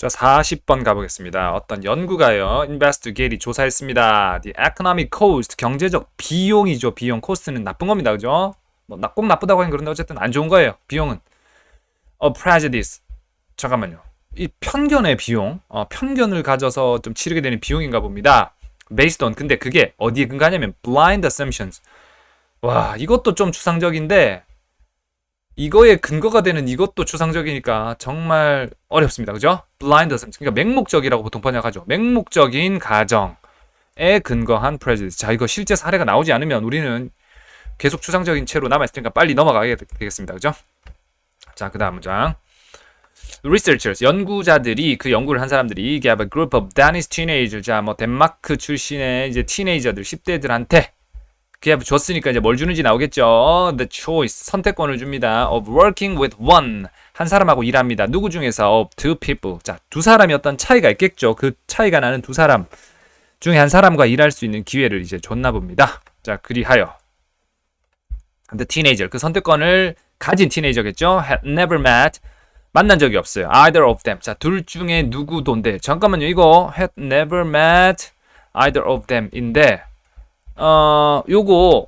자, 40번 가보겠습니다. 어떤 연구가요, investigate이 조사했습니다. The economic cost, 경제적 비용이죠. 비용, 코스트는 나쁜 겁니다. 그죠? 뭐, 나- 꼭 나쁘다고 하긴 그런데 어쨌든 안 좋은 거예요. 비용은. A prejudice. 잠깐만요. 이 편견의 비용, 어, 편견을 가져서 좀 치르게 되는 비용인가 봅니다. based on. 근데 그게 어디에 근거하냐면 blind assumptions. 와, 이것도 좀 추상적인데, 이거에 근거가 되는 이것도 추상적이니까 정말 어렵습니다. 그죠? blind assumption. 그러니까 맹목적이라고 보통 번역하죠. 맹목적인 가정에 근거한 prejudice. 자, 이거 실제 사례가 나오지 않으면 우리는 계속 추상적인 채로 남아있을 테니까 빨리 넘어가게 되겠습니다. 그죠? 자, 그 다음 문장. researchers 연구자들이 그 연구를 한 사람들이 gave a group of Danish teenagers 자뭐 덴마크 출신의 이제 티네이저들 10대들한테 gave 줬으니까 이제 뭘 주는지 나오겠죠. The choice 선택권을 줍니다. Of working with one 한 사람하고 일합니다. 누구 중에서? Of two people. 자두 사람이 어떤 차이가 있겠죠. 그 차이가 나는 두 사람 중에 한 사람과 일할 수 있는 기회를 이제 줬나 봅니다. 자 그리하여. The teenager 그 선택권을 가진 티네이저겠죠? Had never met 만난 적이 없어요. Either of them. 자, 둘 중에 누구도인데. 잠깐만요. 이거. Had never met either of them인데 어, 요거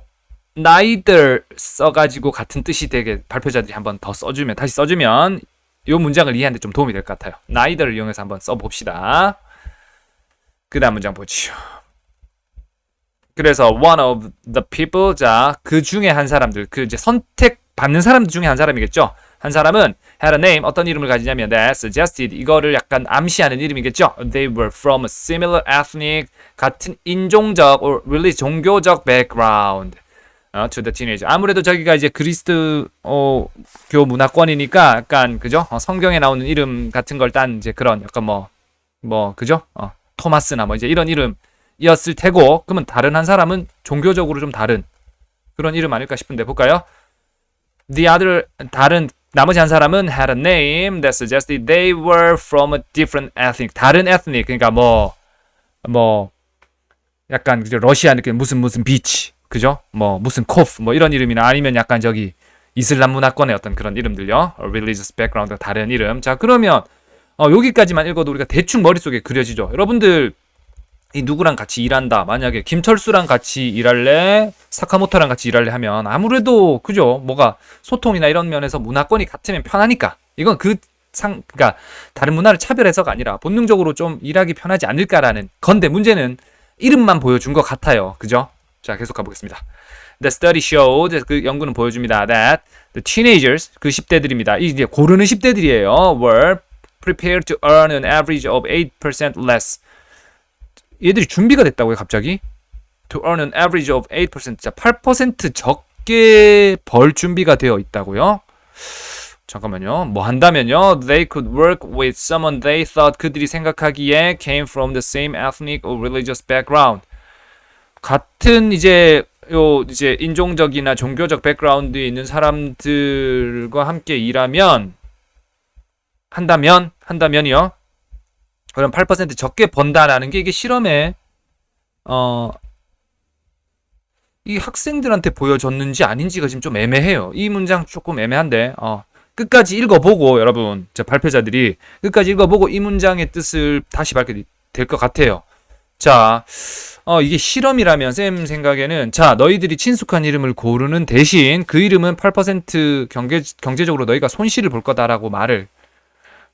neither 써가지고 같은 뜻이 되게 발표자들이 한번 더 써주면 다시 써주면 요 문장을 이해하는데 좀 도움이 될 것 같아요. neither를 이용해서 한번 써봅시다. 그 다음 문장 보시죠. 그래서 one of the people 자 그 중에 한 사람들 그 이제 선택 받는 사람 중에 한 사람이겠죠. 한 사람은 had a name 어떤 이름을 가지냐면 that suggested 이거를 약간 암시하는 이름이겠죠. They were from a similar ethnic 같은 인종적 or really 종교적 background 어, to the teenager. 아무래도 저기가 이제 그리스도 어, 교 문화권이니까 약간 그죠? 어, 성경에 나오는 이름 같은 걸 딴 이제 그런 약간 뭐뭐 그죠? 어, 토마스나 뭐 이제 이런 이름이었을 테고 그러면 다른 한 사람은 종교적으로 좀 다른 그런 이름 아닐까 싶은데 볼까요? The other 다른 나머지 한 사람은 had a name that suggested they were from a different ethnic. 다른 ethnic. 그러니까 뭐, 뭐, 약간? 러시아 느낌 무슨 무슨 비치. 그죠? 뭐, 무슨 코프. 뭐 이런 이름이나 아니면 약간 저기 이슬람 문화권의 어떤 그런 이름들요. religious background 다른 이름. 자, 그러면 어, 여기까지만 읽어도 우리가 대충 머릿속에 그려지죠. 여러분들 이 누구랑 같이 일한다. 만약에 김철수랑 같이 일할래, 사카모토랑 같이 일할래 하면 아무래도 그죠? 뭐가 소통이나 이런 면에서 문화권이 같으면 편하니까. 이건 그 상, 그러니까 다른 문화를 차별해서가 아니라 본능적으로 좀 일하기 편하지 않을까라는 건데 문제는 이름만 보여준 것 같아요. 그죠? 자, 계속 가보겠습니다. The study showed 그 연구는 보여줍니다. That the teenagers 그 10대들입니다. 이 이제 고르는 10대들이에요. Were prepared to earn an average of 8% less. 얘들이 준비가 됐다고요, 갑자기? To earn an average of 8%. 자, 8% 적게 벌 준비가 되어 있다고요? 잠깐만요. 뭐 한다면요. They could work with someone they thought 그들이 생각하기에 came from the same ethnic or religious background. 같은 이제 요 이제 인종적이나 종교적 백그라운드에 있는 사람들과 함께 일하면 한다면 한다면이요. 그럼 8% 적게 번다라는 게 이게 실험에 어, 이 학생들한테 보여줬는지 아닌지가 지금 좀 애매해요. 이 문장 조금 애매한데 어, 끝까지 읽어보고 여러분 저 발표자들이 끝까지 읽어보고 이 문장의 뜻을 다시 밝게 될 것 같아요. 자, 어, 이게 실험이라면 쌤 생각에는 자 너희들이 친숙한 이름을 고르는 대신 그 이름은 8% 경제 경제적으로 너희가 손실을 볼 거다라고 말을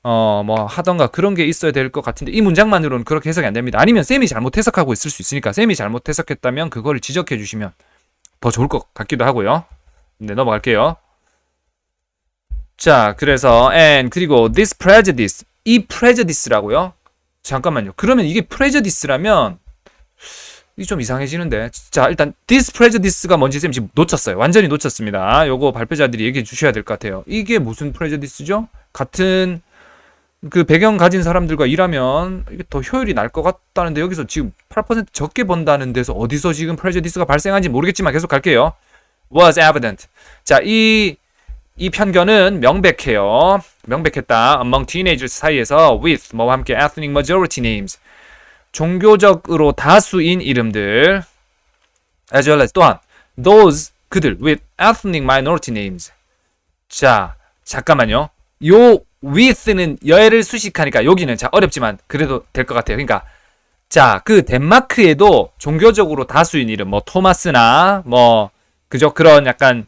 어, 뭐 하던가 그런 게 있어야 될 것 같은데 이 문장만으로는 그렇게 해석이 안 됩니다. 아니면 쌤이 잘못 해석하고 있을 수 있으니까 쌤이 잘못 해석했다면 그거를 지적해 주시면 더 좋을 것 같기도 하고요. 네, 넘어갈게요. 자, 그래서 and 그리고 this prejudice 이 prejudice라고요. 잠깐만요. 그러면 이게 prejudice라면 이게 좀 이상해지는데. 자, 일단 this prejudice가 뭔지 쌤 지금 놓쳤어요. 완전히 놓쳤습니다. 요거 발표자들이 얘기해 주셔야 될 것 같아요. 이게 무슨 prejudice죠? 같은 그 배경 가진 사람들과 일하면 이게 더 효율이 날 것 같다는데 여기서 지금 8% 적게 번다는 데서 어디서 지금 프레저디스가 발생한지 모르겠지만 계속 갈게요. was evident. 자, 이, 이 편견은 명백해요. 명백했다. among teenagers 사이에서 with 뭐와 함께 ethnic majority names. 종교적으로 다수인 이름들. as well as 또한 those 그들 with ethnic minority names. 자, 잠깐만요. 요 with는 여를 수식하니까 여기는 자 어렵지만 그래도 될 것 같아요. 그러니까 자 그 덴마크에도 종교적으로 다수인 이름 뭐 토마스나 뭐 그죠 그런 약간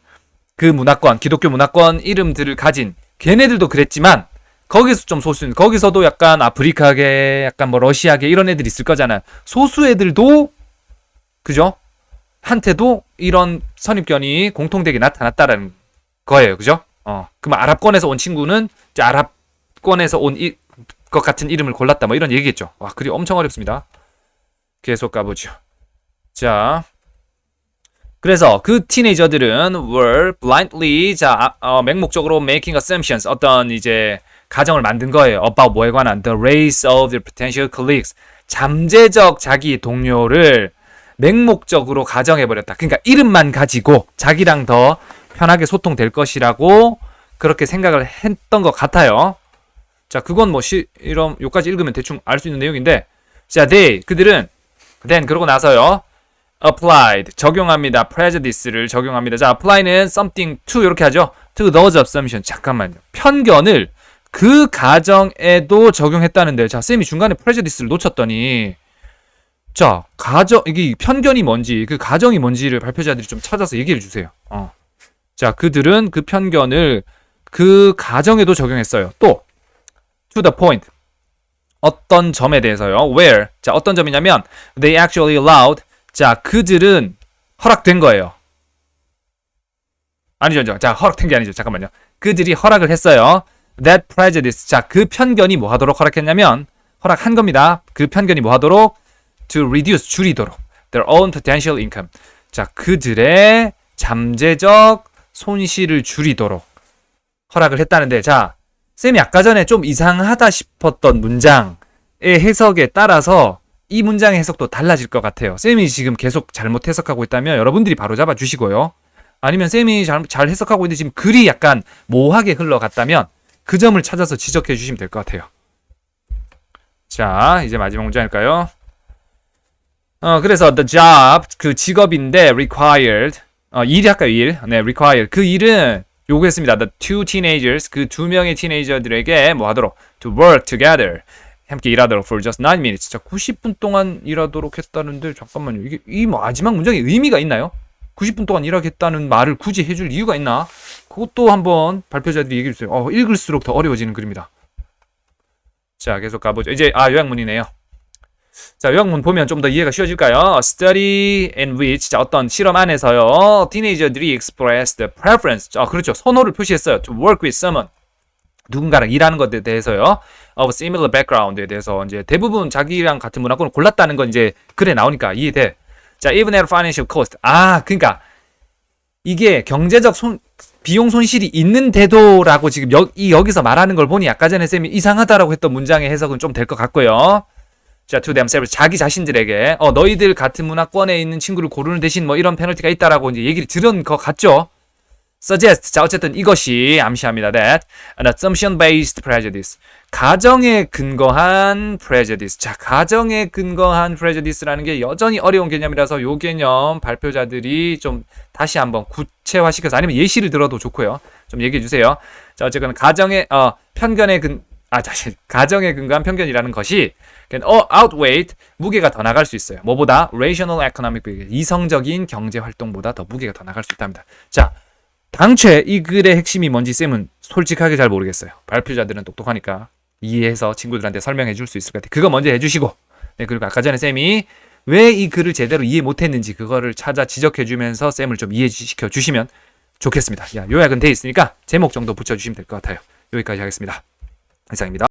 그 문화권 기독교 문화권 이름들을 가진 걔네들도 그랬지만 거기서 좀 소수인 거기서도 약간 아프리카계 약간 뭐 러시아계 이런 애들 있을 거잖아요. 소수 애들도 그죠? 한테도 이런 선입견이 공통되게 나타났다라는 거예요. 그죠? 어. 그럼 아랍권에서 온 친구는 이제 아랍권에서 온 것 같은 이름을 골랐다. 뭐 이런 얘기겠죠. 와, 글이 엄청 어렵습니다. 계속 가보죠. 자. 그래서 그 티네이저들은 were blindly 자 아, 어, 맹목적으로 making assumptions 어떤 이제 가정을 만든 거예요. about 뭐에 관한 the race of their potential colleagues 잠재적 자기 동료를 맹목적으로 가정해 버렸다. 그러니까 이름만 가지고 자기랑 더 편하게 소통될 것이라고 그렇게 생각을 했던 것 같아요. 자, 그건 뭐 시, 이런 요까지 읽으면 대충 알 수 있는 내용인데, 자, they 그들은 then 그러고 나서요. applied 적용합니다. prejudice를 적용합니다. 자, apply는 something to 이렇게 하죠. to those assumptions. 잠깐만요. 편견을 그 가정에도 적용했다는데, 자, 쌤이 중간에 prejudice를 놓쳤더니, 자, 가정 이게 편견이 뭔지, 그 가정이 뭔지를 발표자들이 좀 찾아서 얘기를 주세요. 어. 자, 그들은 그 편견을 그 가정에도 적용했어요. 또 to the point. 어떤 점에 대해서요. where. 자, 어떤 점이냐면 they actually allowed. 자, 그들은 허락된 거예요. 아니죠, 아니죠. 자, 허락된 게 아니죠. 잠깐만요. 그들이 허락을 했어요. That prejudice. 자, 그 편견이 뭐 하도록 허락했냐면 허락한 겁니다. 그 편견이 뭐 하도록 to reduce 줄이도록 their own potential income. 자, 그들의 잠재적 손실을 줄이도록 허락을 했다는데 자, 쌤이 아까 전에 좀 이상하다 싶었던 문장의 해석에 따라서 이 문장의 해석도 달라질 것 같아요. 쌤이 지금 계속 잘못 해석하고 있다면 여러분들이 바로 잡아 주시고요. 아니면 쌤이 잘, 잘 해석하고 있는데 지금 글이 약간 모호하게 흘러갔다면 그 점을 찾아서 지적해 주시면 될 것 같아요. 자, 이제 마지막 문장일까요? 어, 그래서 the job 그 직업인데 required 어, 일이 할까요? 일. 네, required. 그 일은 요구했습니다. The two teenagers 그 두 명의 티네이저들에게 뭐 하도록 to work together 함께 일하도록 for just 9 minutes. 자, 90분 동안 일하도록 했다는데 잠깐만요. 이게 이 마지막 문장에 의미가 있나요? 90분 동안 일하겠다는 말을 굳이 해줄 이유가 있나? 그것도 한번 발표자들이 얘기해 주세요. 어, 읽을수록 더 어려워지는 글입니다. 자, 계속 가보죠. 이제 아 요약문이네요. 자, 요약문 보면 좀 더 이해가 쉬워질까요? Study in which 자, 어떤 실험 안에서요. 티네이저들이 expressed preference. 아, 그렇죠. 선호를 표시했어요. To work with someone. 누군가랑 일하는 것에 대해서요. of similar background에 대해서 이제 대부분 자기랑 같은 문화권을 골랐다는 건 이제 글에 나오니까 이해돼. 자, even at financial cost. 아, 그러니까 이게 경제적 손 비용 손실이 있는데도라고 지금 여, 이 여기서 말하는 걸 보니 아까 전에 쌤이 이상하다라고 했던 문장의 해석은 좀 될 것 같고요. 자, to themselves 자기 자신들에게 어 너희들 같은 문화권에 있는 친구를 고르는 대신 뭐 이런 페널티가 있다라고 이제 얘기를 들은 것 같죠. suggest 자 어쨌든 이것이 암시합니다. that an assumption based prejudice 가정에 근거한 prejudice 자 가정에 근거한 prejudice라는 게 여전히 어려운 개념이라서 요 개념 발표자들이 좀 다시 한번 구체화시켜서 아니면 예시를 들어도 좋고요. 좀 얘기해 주세요. 자 어쨌거나 가정의 어 편견에 근 아, 다시 가정에 근거한 편견이라는 것이 어, outweighed 무게가 더 나갈 수 있어요. 뭐보다 rational economic 이성적인 경제 활동보다 더 무게가 더 나갈 수 있답니다. 자, 당최 이 글의 핵심이 뭔지 쌤은 솔직하게 잘 모르겠어요. 발표자들은 똑똑하니까 이해해서 친구들한테 설명해 줄 수 있을 것 같아요. 그거 먼저 해 주시고, 네, 그리고 아까 전에 쌤이 왜 이 글을 제대로 이해 못 했는지 그거를 찾아 지적해 주면서 쌤을 좀 이해시켜 주시면 좋겠습니다. 야, 요약은 돼 있으니까 제목 정도 붙여 주시면 될 것 같아요. 여기까지 하겠습니다. 이상입니다.